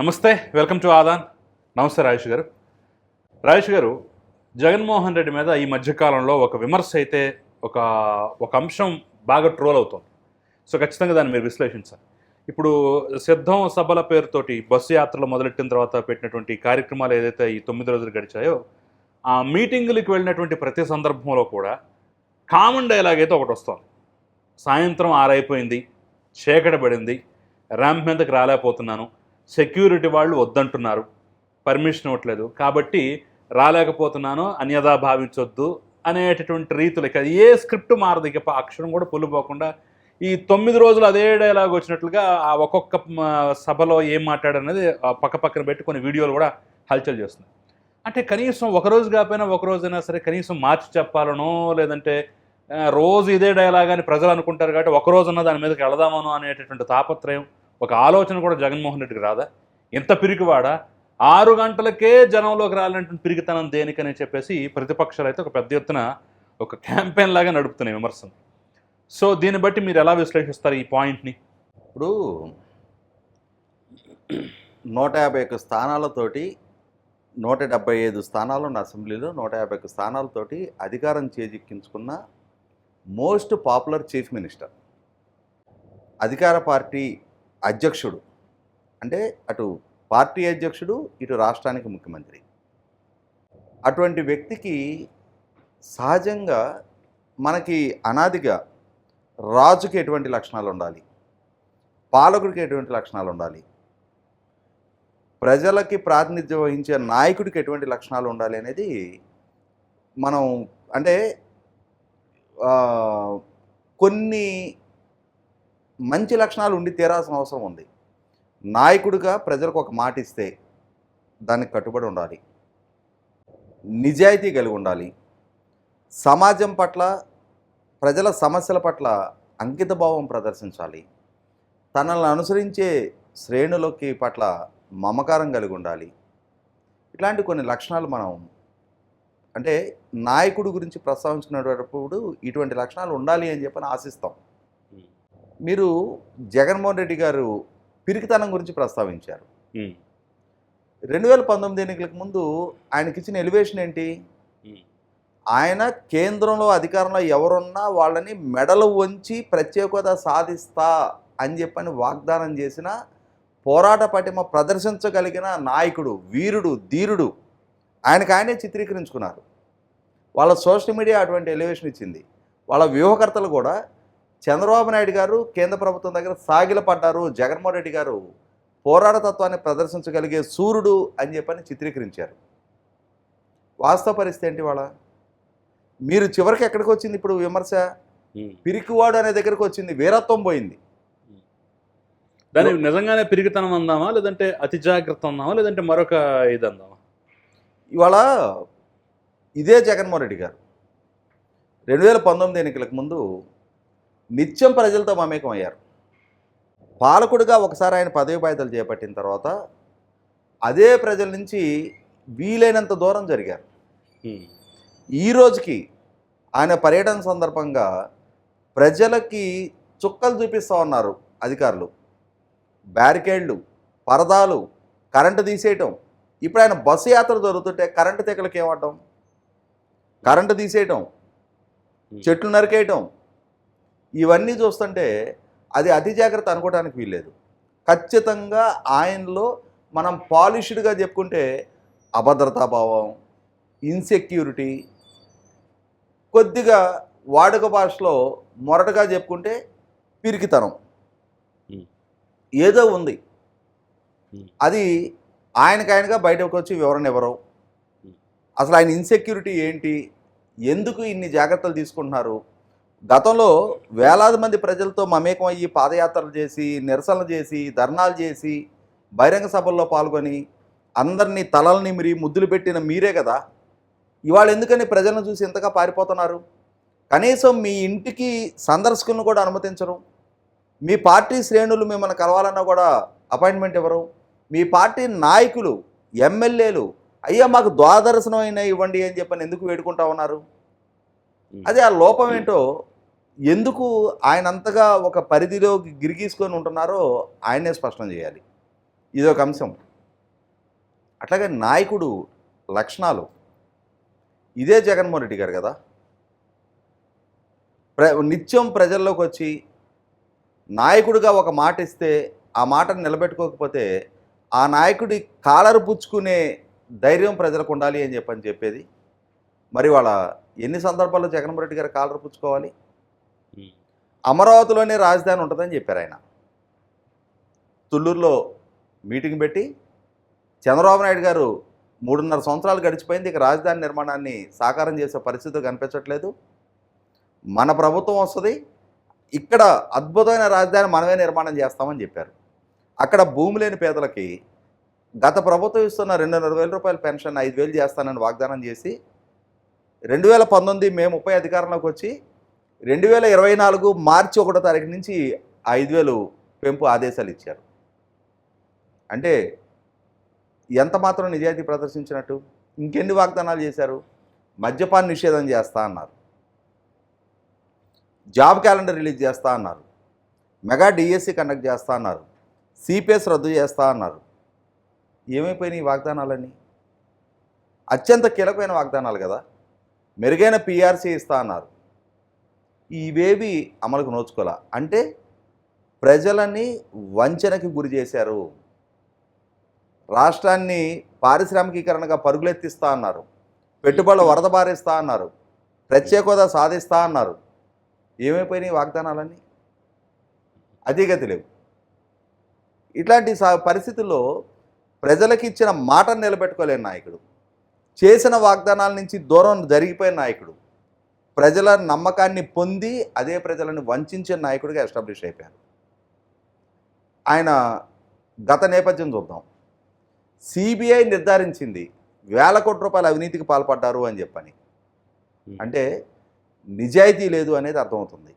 నమస్తే welcome to Aadan. నమస్తే రాజేష్ గారు. రాజేష్ గారు జగన్మోహన్ రెడ్డి మీద ఈ మధ్యకాలంలో ఒక విమర్శ అయితే ఒక ఒక అంశం బాగా ట్రోల్ అవుతుంది. సో ఖచ్చితంగా దాన్ని మీరు విశ్లేషించాలి. ఇప్పుడు సిద్ధం సభల పేరుతోటి బస్సు యాత్రలు మొదలెట్టిన తర్వాత పెట్టినటువంటి కార్యక్రమాలు ఏదైతే ఈ తొమ్మిది రోజులు గడిచాయో ఆ మీటింగులకు వెళ్ళినటువంటి ప్రతి సందర్భంలో కూడా కామన్ డైలాగ్ అయితే ఒకటి వస్తుంది. సాయంత్రం ఆరైపోయింది చీకటి పడింది ర్యాంప్ మీదకి రాలేకపోతున్నాను సెక్యూరిటీ వాళ్ళు వద్దంటున్నారు. పర్మిషన్ ఇవ్వట్లేదు. కాబట్టి రాలేకపోతున్నాను అన్యదా భావించొద్దు అనేటటువంటి రీతులు ఇక ఏ స్క్రిప్ట్ మారదు. ఇక అక్షరం కూడా పొల్లిపోకుండా ఈ తొమ్మిది రోజులు అదే డైలాగ్ వచ్చినట్లుగా ఆ ఒక్కొక్క సభలో ఏం మాట్లాడనేది పక్క పక్కన పెట్టి కొన్ని వీడియోలు కూడా హల్చల్ చేస్తున్నాయి అంటే కనీసం ఒక రోజు కాకపోయినా ఒక రోజైనా సరే కనీసం మార్చి చెప్పాలనో లేదంటే రోజు ఇదే డైలాగ్ అని ప్రజలు అనుకుంటారు కాబట్టి ఒకరోజున్న దాని మీదకి వెళదామనో అనేటటువంటి తాపత్రయం ఒక ఆలోచన కూడా జగన్మోహన్ రెడ్డికి రాదా? ఇంత పిరికివాడా? ఆరు గంటలకే జనంలోకి రాలంటే పిరికితనం దేనికని చెప్పేసి ప్రతిపక్షాలు అయితే ఒక పెద్ద ఎత్తున ఒక క్యాంపెయిన్ లాగా నడుపుతున్నాయి విమర్శను సో దీన్ని బట్టి మీరు ఎలా విశ్లేషిస్తారు ఈ పాయింట్ని? ఇప్పుడు నూట యాభై ఒక్క స్థానాలతోటి నూట డెబ్బై ఐదు స్థానాలు ఉన్న అసెంబ్లీలో నూట యాభై ఒక్క స్థానాలతోటి అధికారం చేజిక్కించుకున్న మోస్ట్ పాపులర్ చీఫ్ మినిస్టర్. అధికార పార్టీ అధ్యక్షుడు. అంటే అటు పార్టీ అధ్యక్షుడు ఇటు రాష్ట్రానికి ముఖ్యమంత్రి. అటువంటి వ్యక్తికి సహజంగా మనకి అనాదిగా రాజుకి ఎటువంటి లక్షణాలు ఉండాలి పాలకుడికి ఎటువంటి లక్షణాలు ఉండాలి ప్రజలకి ప్రాతినిధ్యం వహించే నాయకుడికి ఎటువంటి లక్షణాలు ఉండాలి అనేది మనం అంటే కొన్ని మంచి లక్షణాలు ఉండి తీరాల్సిన అవసరం ఉంది. నాయకుడిగా ప్రజలకు ఒక మాట ఇస్తే దానికి కట్టుబడి ఉండాలి. నిజాయితీ కలిగి ఉండాలి. సమాజం పట్ల ప్రజల సమస్యల పట్ల అంకితభావం ప్రదర్శించాలి. తనల్ని అనుసరించే శ్రేణులకి పట్ల మమకారం కలిగి ఉండాలి. ఇట్లాంటి కొన్ని లక్షణాలు మనం అంటే నాయకుడి గురించి ప్రస్తావించుకునేటప్పుడు ఇటువంటి లక్షణాలు ఉండాలి అని చెప్పని ఆశిస్తాం. మీరు జగన్మోహన్ రెడ్డి గారు పిరికితనం గురించి ప్రస్తావించారు. రెండు వేల పంతొమ్మిది ఎన్నికలకు ముందు ఆయనకి ఇచ్చిన ఎలివేషన్ ఏంటి? ఆయన కేంద్రంలో అధికారంలో ఎవరున్నా వాళ్ళని మెడలు వంచి ప్రత్యేక హోదా సాధిస్తా అని చెప్పని వాగ్దానం చేసిన పోరాట పటిమ ప్రదర్శించగలిగిన నాయకుడు వీరుడు ధీరుడు ఆయనకు ఆయనే చిత్రీకరించుకున్నారు. వాళ్ళ సోషల్ మీడియా అటువంటి ఎలివేషన్ ఇచ్చింది. వాళ్ళ వ్యూహకర్తలు కూడా చంద్రబాబు నాయుడు గారు కేంద్ర ప్రభుత్వం దగ్గర సాగిలపడ్డారు జగన్మోహన్ రెడ్డి గారు పోరాట తత్వాన్ని ప్రదర్శించగలిగే సూర్యుడు అని చెప్పని చిత్రీకరించారు. వాస్తవ పరిస్థితి ఏంటి వాళ్ళ మీరు చివరికి ఎక్కడికి వచ్చింది ఇప్పుడు విమర్శ. పిరికివాడు అనే దగ్గరికి వచ్చింది. వీరత్వం పోయింది. దాన్ని నిజంగానే పిరిగితనం అందామా? లేదంటే అతి జాగ్రత్త అందామా? లేదంటే మరొక ఇది అందామా? ఇవాళ ఇదే జగన్మోహన్ రెడ్డి గారు. రెండు వేల పంతొమ్మిది ఎన్నికలకు ముందు నిత్యం ప్రజలతో మమేకం అయ్యారు పాలకుడిగా ఒకసారి ఆయన పదవి బాధ్యతలు చేపట్టిన తర్వాత అదే ప్రజల నుంచి వీలైనంత దూరం జరిగారు. ఈ రోజుకి ఆయన పర్యటన సందర్భంగా ప్రజలకి చుక్కలు చూపిస్తూ ఉన్నారు అధికారులు. బ్యారికేడ్లు పరదాలు కరెంటు తీసేయటం. ఇప్పుడు ఆయన బస్సు యాత్ర జరుగుతుంటే కరెంటు తెగలకి ఏమడ్డం కరెంటు తీసేయటం. చెట్లు నరికేయటం. ఇవన్నీ చూస్తుంటే అది అతి జాగ్రత్త అనుకోవడానికి వీల్లేదు ఖచ్చితంగా ఆయనలో మనం పాలిష్డ్గా చెప్పుకుంటే అభద్రతాభావం ఇన్సెక్యూరిటీ కొద్దిగా వాడుక భాషలో మొరటగా చెప్పుకుంటే పిరికితనం. ఏదో ఉంది. అది ఆయనకు ఆయనగా బయటకు వచ్చి వివరణ ఎవరు Hmm. అసలు ఆయన ఇన్సెక్యూరిటీ ఏంటి ఎందుకు ఇన్ని జాగ్రత్తలు తీసుకుంటున్నారు గతంలో వేలాది మంది ప్రజలతో మమేకం అయ్యి పాదయాత్రలు చేసి నిరసనలు చేసి ధర్నాలు చేసి బహిరంగ సభల్లో పాల్గొని అందరినీ తలలు నిమిరి ముద్దులు పెట్టిన మీరే కదా. ఇవాళ ఎందుకని ప్రజలను చూసి ఎంతగా పారిపోతున్నారు? కనీసం మీ ఇంటికి సందర్శకులను కూడా అనుమతించరు. మీ పార్టీ శ్రేణులు మిమ్మల్ని కలవాలన్నా కూడా అపాయింట్మెంట్ ఇవ్వరు. మీ పార్టీ నాయకులు ఎమ్మెల్యేలు అయ్యా మాకు ద్వాదర్శనం అయినా ఇవ్వండి అని చెప్పని ఎందుకు వేడుకుంటా ఉన్నారు. అదే ఆ లోపం ఏంటో ఎందుకు ఆయన అంతగా ఒక పరిధిలో గిరిగీసుకొని ఉంటున్నారో ఆయనే స్పష్టం చేయాలి. ఇది ఒక అంశం. అట్లాగే నాయకుడు లక్షణాలు. ఇదే జగన్మోహన్ రెడ్డి గారు కదా. ప్ర నిత్యం ప్రజల్లోకి వచ్చి నాయకుడిగా ఒక మాట ఇస్తే ఆ మాటను నిలబెట్టుకోకపోతే ఆ నాయకుడి కాలరు పుచ్చుకునే ధైర్యం ప్రజలకు ఉండాలి అని చెప్పని చెప్పేది. మరి వాళ్ళ ఎన్ని సందర్భాల్లో జగన్మోహన్ రెడ్డి గారు కాలరు పుచ్చుకోవాలి? అమరావతిలోనే రాజధాని ఉంటుందని చెప్పారు ఆయన. తుళ్ళూరులో మీటింగ్ పెట్టి చంద్రబాబు నాయుడు గారు మూడున్నర సంవత్సరాలు గడిచిపోయింది ఇక రాజధాని నిర్మాణాన్ని సాకారం చేసే పరిస్థితి కనిపించట్లేదు. మన ప్రభుత్వం వస్తుంది ఇక్కడ అద్భుతమైన రాజధాని మనమే నిర్మాణం చేస్తామని చెప్పారు. అక్కడ భూమి లేని పేదలకి గత ప్రభుత్వం ఇస్తున్న రెండున్నర వేల రూపాయల పెన్షన్ ఐదు వేలు చేస్తానని వాగ్దానం చేసి రెండు వేల పంతొమ్మిది మే ముప్పై అధికారంలోకి వచ్చి రెండు వేల ఇరవై నాలుగు మార్చి ఒకటో తారీఖు నుంచి ఐదు వేలు పెంపు ఆదేశాలు ఇచ్చారు. అంటే ఎంత మాత్రం నిజాయితీ ప్రదర్శించినట్టు? ఇంకెన్ని వాగ్దానాలు చేశారు? మద్యపాన నిషేధం చేస్తా అన్నారు. జాబ్ క్యాలెండర్ రిలీజ్ చేస్తా అన్నారు. మెగా డిఎస్సి కండక్ట్ చేస్తా అన్నారు. సిపిఎస్ రద్దు చేస్తా అన్నారు. ఏమైపోయినాయి ఈ వాగ్దానాలన్నీ? అత్యంత కీలకమైన వాగ్దానాలు కదా. మెరుగైన పిఆర్సీ ఇస్తా అన్నారు. ఇవేవి అమలుకు నోచుకోలే అంటే ప్రజలని వంచనకి గురి చేశారు. రాష్ట్రాన్ని పారిశ్రామికీకరణగా పరుగులెత్తిస్తా అన్నారు. పెట్టుబడులు వరద బారేస్తా అన్నారు. ప్రత్యేక హోదా సాధిస్తా అన్నారు. ఏమైపోయినాయి వాగ్దానాలన్నీ? అధిగతి లేవు. ఇట్లాంటి సా పరిస్థితుల్లో ప్రజలకు ఇచ్చిన మాటను నిలబెట్టుకోలేని నాయకుడు. చేసిన వాగ్దానాల నుంచి దూరం జరిగిపోయిన నాయకుడు. ప్రజల నమ్మకాన్ని పొంది అదే ప్రజలను వంచిన నాయకుడిగా ఎస్టాబ్లిష్ అయిపోయారు. ఆయన గత నేపథ్యం చూద్దాం. సిబిఐ నిర్ధారించింది వేల కోట్ల రూపాయల అవినీతికి పాల్పడ్డారు అని చెప్పని. అంటే నిజాయితీ లేదు అనేది అర్థమవుతుంది.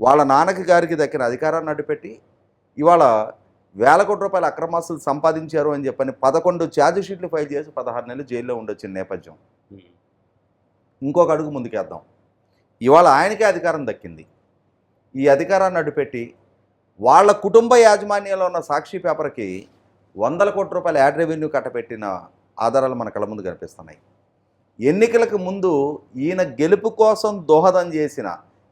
వాళ్ళ నాన్నకి గారికి దక్కిన అధికారాన్ని అడ్డుపెట్టి ఇవాళ వేల కోట్ల రూపాయల అక్రమాస్తులు సంపాదించారు అని చెప్పని పదకొండు ఛార్జ్ షీట్లు ఫైల్ చేసి పదహారు నెలలు జైల్లో ఉండొచ్చిన నేపథ్యం. ఇంకొక అడుగు ముందుకేద్దాం. ఇవాళ ఆయనకే అధికారం దక్కింది. ఈ అధికారాన్ని అడ్డుపెట్టి వాళ్ళ కుటుంబ యాజమాన్యంలో ఉన్న సాక్షి పేపర్కి వందల కోట్ల రూపాయల యాడ్ రెవెన్యూ కట్టపెట్టిన ఆధారాలు మన కళ్ళ ముందు కనిపిస్తున్నాయి. ఎన్నికలకు ముందు ఈయన గెలుపు కోసం దోహదం చేసిన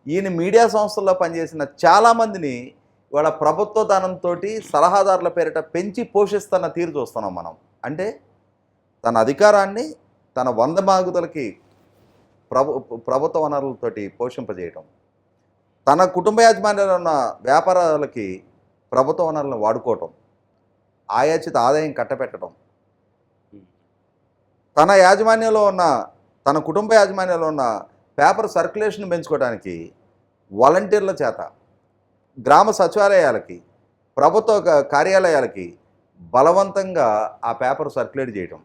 ఈయన మీడియా సంస్థల్లో పనిచేసిన చాలామందిని ఇవాళ ప్రభుత్వ ధనంతో సలహాదారుల పేరిట పెంచి పోషిస్తున్న తీరు చూస్తున్నాం మనం. అంటే తన అధికారాన్ని తన వంద మాగుదలకి ప్రభు ప్రభుత్వ వనరులతోటి పోషింపజేయటం. తన కుటుంబ యాజమాన్యంలో ఉన్న వ్యాపారాలకి ప్రభుత్వ వనరులను వాడుకోవటం. ఆయాచిత ఆదాయం కట్టపెట్టడం తన యాజమాన్యంలో ఉన్న తన కుటుంబ యాజమాన్యంలో ఉన్న పేపర్ సర్క్యులేషన్ పెంచుకోవడానికి వాలంటీర్ల చేత గ్రామ సచివాలయాలకి ప్రభుత్వ కార్యాలయాలకి బలవంతంగా ఆ పేపర్ సర్క్యులేట్ చేయటం.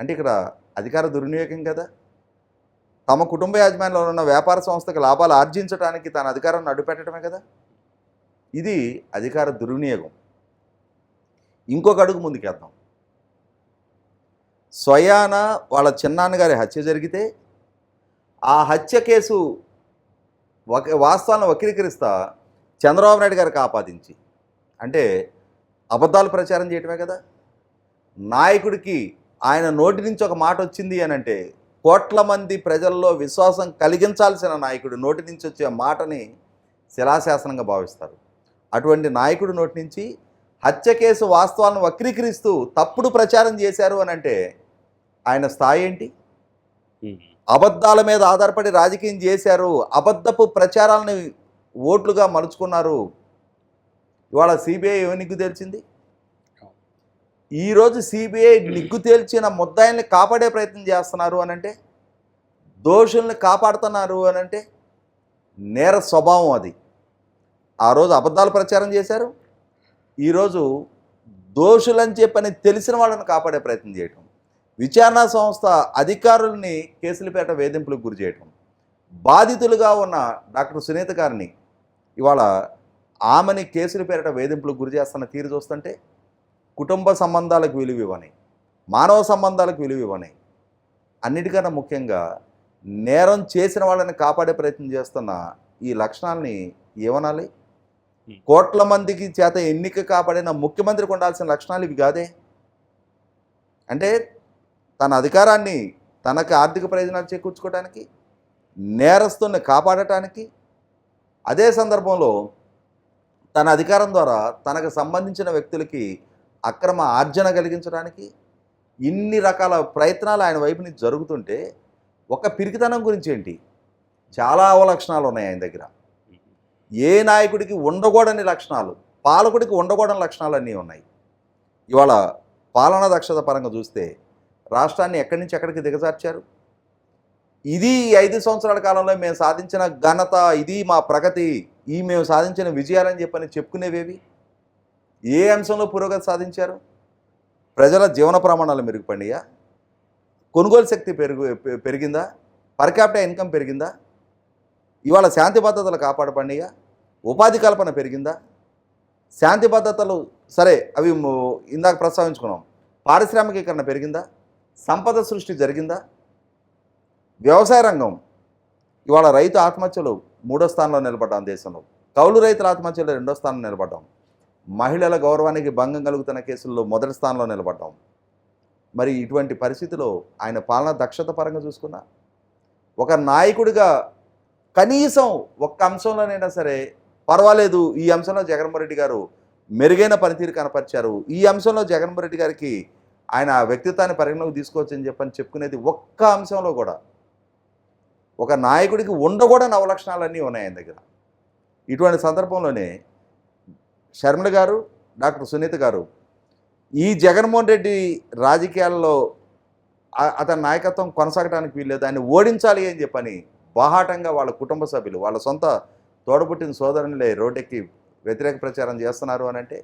అంటే ఇక్కడ అధికార దుర్వినియోగం కదా? తమ కుటుంబ యాజమాన్యంలో ఉన్న వ్యాపార సంస్థకు లాభాలు ఆర్జించడానికి తన అధికారాన్ని అడ్డుపెట్టడమే కదా? ఇది అధికార దుర్వినియోగం. ఇంకొక అడుగు ముందుకేద్దాం. స్వయాన వాళ్ళ చిన్నాన్నగారి హత్య జరిగితే ఆ హత్య కేసు ఒక వాస్తవాలను వక్రీకరిస్తా చంద్రబాబు నాయుడు గారికి ఆపాదించి అంటే అబద్ధాలు ప్రచారం చేయటమే కదా? నాయకుడికి ఆయన నోటి నుంచి ఒక మాట వచ్చింది అని అంటే కోట్ల మంది ప్రజల్లో విశ్వాసం కలిగించాల్సిన నాయకుడు నోటి నుంచి వచ్చే మాటని శిలాశాసనంగా భావిస్తారు. అటువంటి నాయకుడి నోటి నుంచి హత్య కేసు వాస్తవాలను వక్రీకరిస్తూ తప్పుడు ప్రచారం చేశారు అని అంటే ఆయన స్థాయి ఏంటి? అబద్ధాల మీద ఆధారపడి రాజకీయం చేశారు అబద్ధపు ప్రచారాలని ఓట్లుగా మలుచుకున్నారు. ఇవాళ సిబిఐ నిగ్గు తేల్చింది ఈరోజు సిబిఐ నిగ్గు తేల్చిన ముద్దాయిల్ని కాపాడే ప్రయత్నం చేస్తున్నారు అని అంటే దోషుల్ని కాపాడుతున్నారు అని అంటే నేర స్వభావం అది. ఆ రోజు అబద్ధాలు ప్రచారం చేశారు. ఈరోజు దోషులని చెప్పని తెలిసిన వాళ్ళని కాపాడే ప్రయత్నం చేయటం. విచారణ సంస్థ అధికారుల్ని కేసులపేట వేధింపులకు గురి చేయటం. బాధితులుగా ఉన్న డాక్టర్ సునీత గారిని ఇవాళ ఆమెని కేసులపేట వేధింపులకు గురి చేస్తున్న తీరు చూస్తుంటే కుటుంబ సంబంధాలకు విలువ ఇవ్వని మానవ సంబంధాలకు విలువ ఇవ్వని అన్నిటికన్నా ముఖ్యంగా నేరం చేసిన వాళ్ళని కాపాడే ప్రయత్నం చేస్తున్న ఈ లక్షణాలని ఏమనాలి? కోట్ల మందికి చేత ఎన్నిక కాపాడిన ముఖ్యమంత్రికి ఉండాల్సిన లక్షణాలు ఇవి కాదే? అంటే తన అధికారాన్ని తనకు ఆర్థిక ప్రయోజనాలు చేకూర్చుకోవడానికి నేరస్తుల్ని కాపాడటానికి అదే సందర్భంలో తన అధికారం ద్వారా తనకు సంబంధించిన వ్యక్తులకి అక్రమ ఆర్జన కలిగించడానికి ఇన్ని రకాల ప్రయత్నాలు ఆయన వైపు నుంచి జరుగుతుంటే ఒక పిరికితనం గురించి ఏంటి? చాలా అవలక్షణాలు ఉన్నాయి ఆయన దగ్గర. ఏ నాయకుడికి ఉండకూడని లక్షణాలు పాలకుడికి ఉండకూడని లక్షణాలు అన్నీ ఉన్నాయి. ఇవాళ పాలనా దక్షత పరంగా చూస్తే రాష్ట్రాన్ని ఎక్కడి నుంచి ఎక్కడికి దిగజార్చారు? ఇది ఐదు సంవత్సరాల కాలంలో మేము సాధించిన ఘనత ఇది మా ప్రగతి ఈ మేము సాధించిన విజయాలని చెప్పని చెప్పుకునేవేవి? ఏ అంశంలో పురోగతి సాధించారు? ప్రజల జీవన ప్రమాణాలు మెరుగుపడినాయా? కొనుగోలు శక్తి పెరుగు పెరిగిందా? పర్ క్యాపిటల్ ఇన్కమ్ పెరిగిందా? ఇవాళ శాంతి భద్రతలు కాపాడబడినాయా? ఉపాధి కల్పన పెరిగిందా? శాంతి భద్రతలు సరే అవి ఇందాక ప్రస్తావించుకున్నాం. పారిశ్రామికీకరణ పెరిగిందా? సంపద సృష్టి జరిగిందా? వ్యవసాయ రంగం ఇవాళ రైతు ఆత్మహత్యలు మూడో స్థానంలో నిలబడ్డాం దేశంలో. కౌలు రైతుల ఆత్మహత్యలు రెండో స్థానంలో నిలబడ్డాం. మహిళల గౌరవానికి భంగం కలుగుతున్న కేసుల్లో మొదటి స్థానంలో నిలబడ్డాం. మరి ఇటువంటి పరిస్థితిలో ఆయన పాలన దక్షత పరంగా చూసుకున్నా ఒక నాయకుడిగా కనీసం ఒక్క అంశంలోనైనా సరే పర్వాలేదు ఈ అంశంలో జగన్మోహన్ రెడ్డి గారు మెరుగైన పనితీరు కనపరిచారు. ఈ అంశంలో జగన్మోహన్ రెడ్డి గారికి ఆయన వ్యక్తిత్వాన్ని పరిగణలోకి తీసుకోవచ్చని చెప్పని చెప్పుకునేది ఒక్క అంశంలో కూడా. ఒక నాయకుడికి ఉండకూడని అవలక్షణాలన్నీ ఉన్నాయి ఆయన దగ్గర. ఇటువంటి సందర్భంలోనే శర్మిల గారు డాక్టర్ సునీత గారు ఈ జగన్మోహన్ రెడ్డి రాజకీయాల్లో అతని నాయకత్వం కొనసాగడానికి వీల్లేదు. ఆయన ఓడించాలి అని చెప్పని బాహాటంగా వాళ్ళ కుటుంబ సభ్యులు వాళ్ళ సొంత తోడబుట్టిన సోదరునిలే రోడ్డెక్కి వ్యతిరేక ప్రచారం చేస్తున్నారు అని అంటే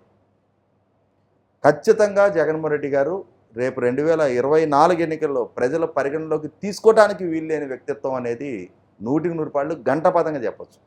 ఖచ్చితంగా జగన్మోహన్ రెడ్డి గారు రేపు రెండు వేల ఇరవై నాలుగు ఎన్నికల్లో ప్రజల పరిగణలోకి తీసుకోవడానికి వీల్లేని వ్యక్తిత్వం అనేది నూటికి నూరు పాళ్ళు గంటపదంగా చెప్పొచ్చు.